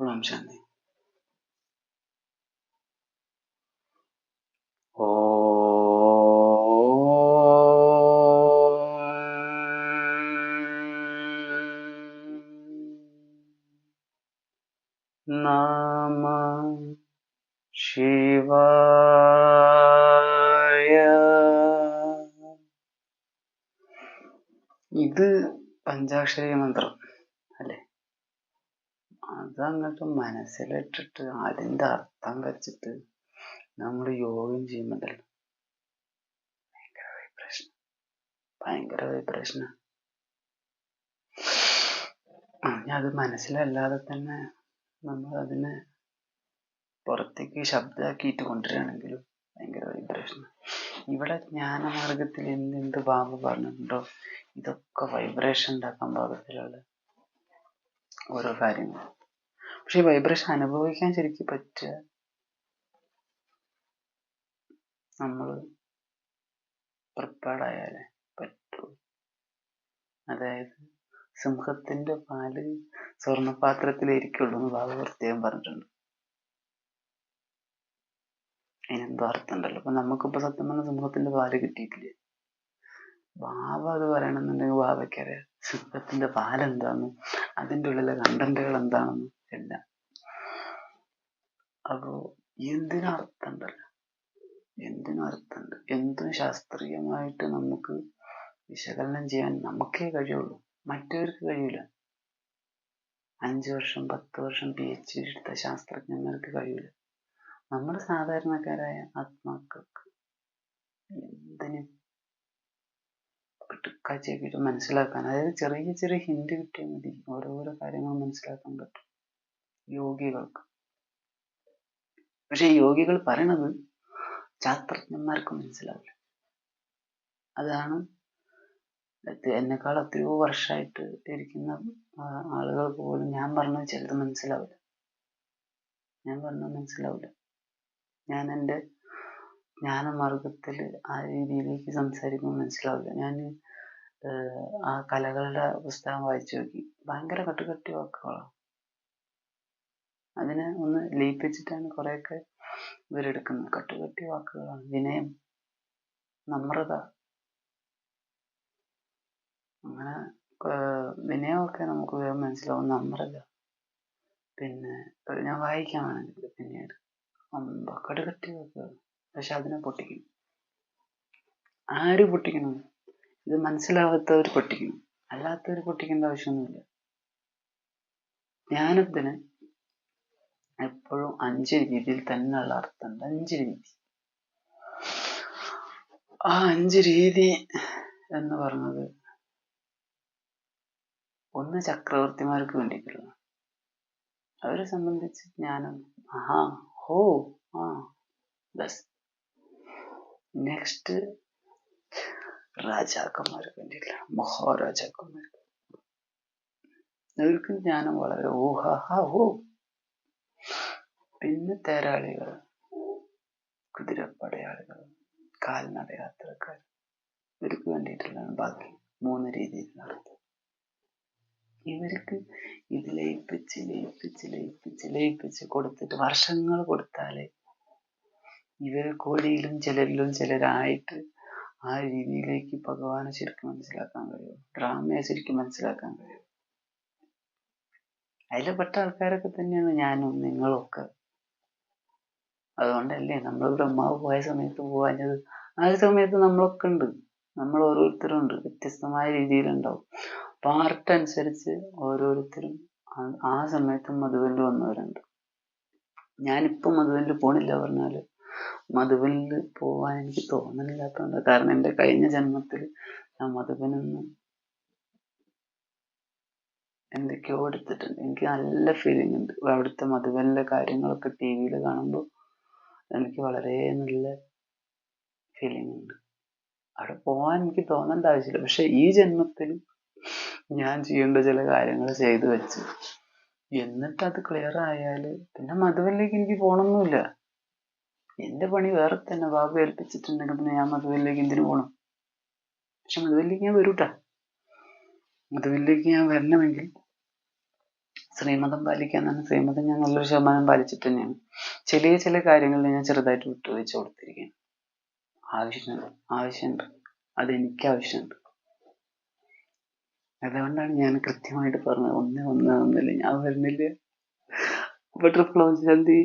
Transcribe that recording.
എപ്പോഴും ശാന്തി നമ ശിവായ ഇത് പഞ്ചാക്ഷരി മന്ത്രം. അതങ്ങോട്ട് മനസ്സിലിട്ടിട്ട് അതിന്റെ അർത്ഥം വെച്ചിട്ട് നമ്മൾ യോഗം ചെയ്യുന്നുണ്ടല്ലോ ഭയങ്കര വൈബ്രേഷൻ ഭയങ്കര വൈബ്രേഷനാ ഇനി അത് മനസ്സിലല്ലാതെ തന്നെ നമ്മൾ അതിനെ പുറത്തേക്ക് ശബ്ദമാക്കിയിട്ട് കൊണ്ടുവരികയാണെങ്കിലും ഭയങ്കര വൈബ്രേഷൻ ഇവിടെ ജ്ഞാനമാർഗത്തിൽ എന്തെന്ത് ബാബു പറഞ്ഞിട്ടുണ്ടോ? ഇതൊക്കെ വൈബ്രേഷൻ ഉണ്ടാക്കാൻ പാകത്തിലുള്ള ഓരോ കാര്യങ്ങൾ. പക്ഷെ വൈബ്രേഷൻ അനുഭവിക്കാൻ ശരിക്കും പറ്റുക നമ്മൾ പ്രിപ്പയർഡ് ആയാലേ പറ്റൂ. അതായത് സിംഹത്തിന്റെ പാൽ സ്വർണപാത്രത്തിലിരിക്കുള്ളൂ എന്ന് ബാബു പ്രത്യേകം പറഞ്ഞിട്ടുണ്ട്. അതിനെന്തോ അർത്ഥമുണ്ടല്ലോ. അപ്പൊ നമുക്കിപ്പോ സത്യം പറഞ്ഞ സിംഹത്തിന്റെ പാൽ കിട്ടിയിട്ടില്ലേ. ബാബ അത് പറയണമെന്നുണ്ടെങ്കിൽ ബാബയ്ക്കറിയാം സിംഹത്തിന്റെ പാലെന്താന്ന്? അതിന്റെ ഉള്ളിലെ കണ്ടന്റുകൾ എന്താണെന്നും? അപ്പോ എന്തിനും അർത്ഥമുണ്ടല്ലോ എന്തിനും അർത്ഥമുണ്ട് എന്തും ശാസ്ത്രീയമായിട്ട് നമുക്ക് വിശകലനം ചെയ്യാൻ നമുക്കേ കഴിയുള്ളൂ. മറ്റവർക്ക് കഴിയില്ല. അഞ്ചു വർഷം പത്ത് വർഷം പി എച്ച് ഡി എടുത്ത ശാസ്ത്രജ്ഞന്മാർക്ക് കഴിയില്ല. നമ്മുടെ സാധാരണക്കാരായ ആത്മാക്കൾക്ക് എന്തിനും കിട്ടുക്കാച്ചയാക്കിയിട്ട് മനസ്സിലാക്കാൻ? അതായത് ചെറിയ ചെറിയ ഹിന്റ് കിട്ടിയാൽ മതി. ഓരോരോ കാര്യങ്ങൾ മനസ്സിലാക്കാൻ പറ്റും. യോഗികൾക്ക്. പക്ഷെ യോഗികൾ പറയണത് ശാസ്ത്രജ്ഞന്മാർക്ക് മനസ്സിലാവില്ല. അതാണ് എന്നെക്കാൾ എത്രയോ വർഷമായിട്ട് ഇരിക്കുന്ന ആളുകൾ പോലും ഞാൻ പറഞ്ഞത് ചിലത് മനസ്സിലാവില്ല. ഞാൻ പറഞ്ഞത് മനസ്സിലാവില്ല. ഞാൻ എന്റെ ജ്ഞാനമാർഗത്തിൽ ആ രീതിയിലേക്ക് സംസാരിക്കുമ്പോൾ മനസ്സിലാവില്ല. ഞാൻ ആ കലകളുടെ പുസ്തകം വായിച്ചു നോക്കി. ഭയങ്കര കട്ടുകട്ടി വാക്കുകളാണ്. അതിനെ ഒന്ന് ലയിപ്പിച്ചിട്ടാണ് കുറേയൊക്കെ ഇവരെടുക്കുന്നത്. കട്ടുകട്ടി വാക്കുകളാണ്. വിനയം നമ്രത അങ്ങനെ വിനയമൊക്കെ നമുക്ക് വേഗം മനസ്സിലാവും. നമ്രത. പിന്നെ ഞാൻ വായിക്കാൻ പിന്നീട്. അമ്പ കടുകട്ടി വാക്കുകൾ പക്ഷെ അതിനെ പൊട്ടിക്കും ആര് പൊട്ടിക്കണം ഇത് മനസ്സിലാവാത്തവർ പൊട്ടിക്കണം അല്ലാത്തവർ പൊട്ടിക്കേണ്ട ആവശ്യമൊന്നുമില്ല. ജ്ഞാനത്തിന് എപ്പോഴും അഞ്ച് രീതിയിൽ തന്നെയുള്ള അർത്ഥമുണ്ട് അഞ്ച് രീതി. ആ അഞ്ച് രീതി എന്ന് പറഞ്ഞത് ഒന്ന് ചക്രവർത്തിമാർക്ക് വേണ്ടിയിട്ടുള്ള. അവരെ സംബന്ധിച്ച് ജ്ഞാനം. ആഹാ ഹോ ആ ബസ്. നെക്സ്റ്റ് രാജാക്കന്മാർക്ക് വേണ്ടിയിട്ടുള്ള മഹാരാജാക്കന്മാർക്ക്. അവർക്ക് ജ്ഞാനം വളരെ. ഊഹാ ഹോ. പിന്നെ തേരാളികൾ കുതിരപ്പടയാളികൾ കാൽനട യാത്രക്കാർ ഇവർക്ക് വേണ്ടിയിട്ടുള്ളതാണ് ബാക്കി മൂന്ന് രീതിയിൽ അർത്ഥം ഇവർക്ക് ഇത് ലയിപ്പിച്ച് ലയിപ്പിച്ച് ലയിപ്പിച്ച് ലയിപ്പിച്ച് കൊടുത്തിട്ട് വർഷങ്ങൾ കൊടുത്താലേ ഇവർ കോടിയിലും ചിലരിലും ചിലരായിട്ട് ആ രീതിയിലേക്ക് ഭഗവാനെ ശരിക്കും മനസ്സിലാക്കാൻ കഴിയും ഡ്രാമയെ ശരിക്കും മനസ്സിലാക്കാൻ കഴിയും. പെട്ട ആൾക്കാരൊക്കെ തന്നെയാണ് ഞാനും നിങ്ങളും ഒക്കെ അതുകൊണ്ടല്ലേ നമ്മൾ ബ്രഹ്മാവ് പോയ സമയത്ത് പോകാഞ്ഞത്. ആ സമയത്ത് നമ്മളൊക്കെ ഉണ്ട്. നമ്മൾ ഓരോരുത്തരും ഉണ്ട്. വ്യത്യസ്തമായ രീതിയിലുണ്ടാവും. പാർട്ട് അനുസരിച്ച് ഓരോരുത്തരും ആ സമയത്തും മധുവനിൽ വന്നവരുണ്ട്. ഞാനിപ്പോൾ മധുവനിൽ പോണില്ല പറഞ്ഞാൽ മധുവിൽ പോവാൻ എനിക്ക് തോന്നണില്ലാത്തതുകൊണ്ട്. കാരണം എന്റെ കഴിഞ്ഞ ജന്മത്തിൽ ഞാൻ മധുബനെന്ന് എന്തൊക്കെയോ എടുത്തിട്ടുണ്ട്. എനിക്ക് നല്ല ഫീലിംഗ് ഉണ്ട്. അവിടുത്തെ മധുബനിലെ കാര്യങ്ങളൊക്കെ ടി വിയിൽ കാണുമ്പോൾ എനിക്ക് വളരെ നല്ല ഫീലിംഗ് ഉണ്ട്. അവിടെ പോകാൻ എനിക്ക് തോന്നേണ്ട ആവശ്യമില്ല. പക്ഷെ ഈ ജന്മത്തിൽ ഞാൻ ചെയ്യേണ്ട ചില കാര്യങ്ങൾ ചെയ്തു വെച്ച്. എന്നിട്ട് അത് ക്ലിയർ ആയാൽ പിന്നെ മധുവിലേക്ക് എനിക്ക് പോകണമെന്നില്ല എന്റെ പണി വേറെ തന്നെ. ബാബു ഏൽപ്പിച്ചിട്ടുണ്ടെങ്കിൽ പിന്നെ ഞാൻ മധുവിലേക്ക് എന്തിനു പോകണം പക്ഷെ മധുവിലേക്ക് ഞാൻ വരൂട്ടാ. മധുവിലേക്ക് ഞാൻ വരണമെങ്കിൽ ശ്രീമതം പാലിക്കാൻ തന്നെ ശ്രീമതം ഞാൻ നല്ലൊരു ശതമാനം പാലിച്ചിട്ട് തന്നെയാണ്. ചെറിയ ചില കാര്യങ്ങളിൽ ഞാൻ ചെറുതായിട്ട് വിട്ടുവീഴ്ച കൊടുത്തിരിക്കുകയാണ്. ആവശ്യമുണ്ട് ആവശ്യമുണ്ട്. അതെനിക്ക് ആവശ്യമുണ്ട്. അതുകൊണ്ടാണ് ഞാൻ കൃത്യമായിട്ട് പറഞ്ഞത്. ഒന്ന് ഒന്ന് ഒന്നില്ല. ഞാൻ വരുന്നില്ല. ജൽദി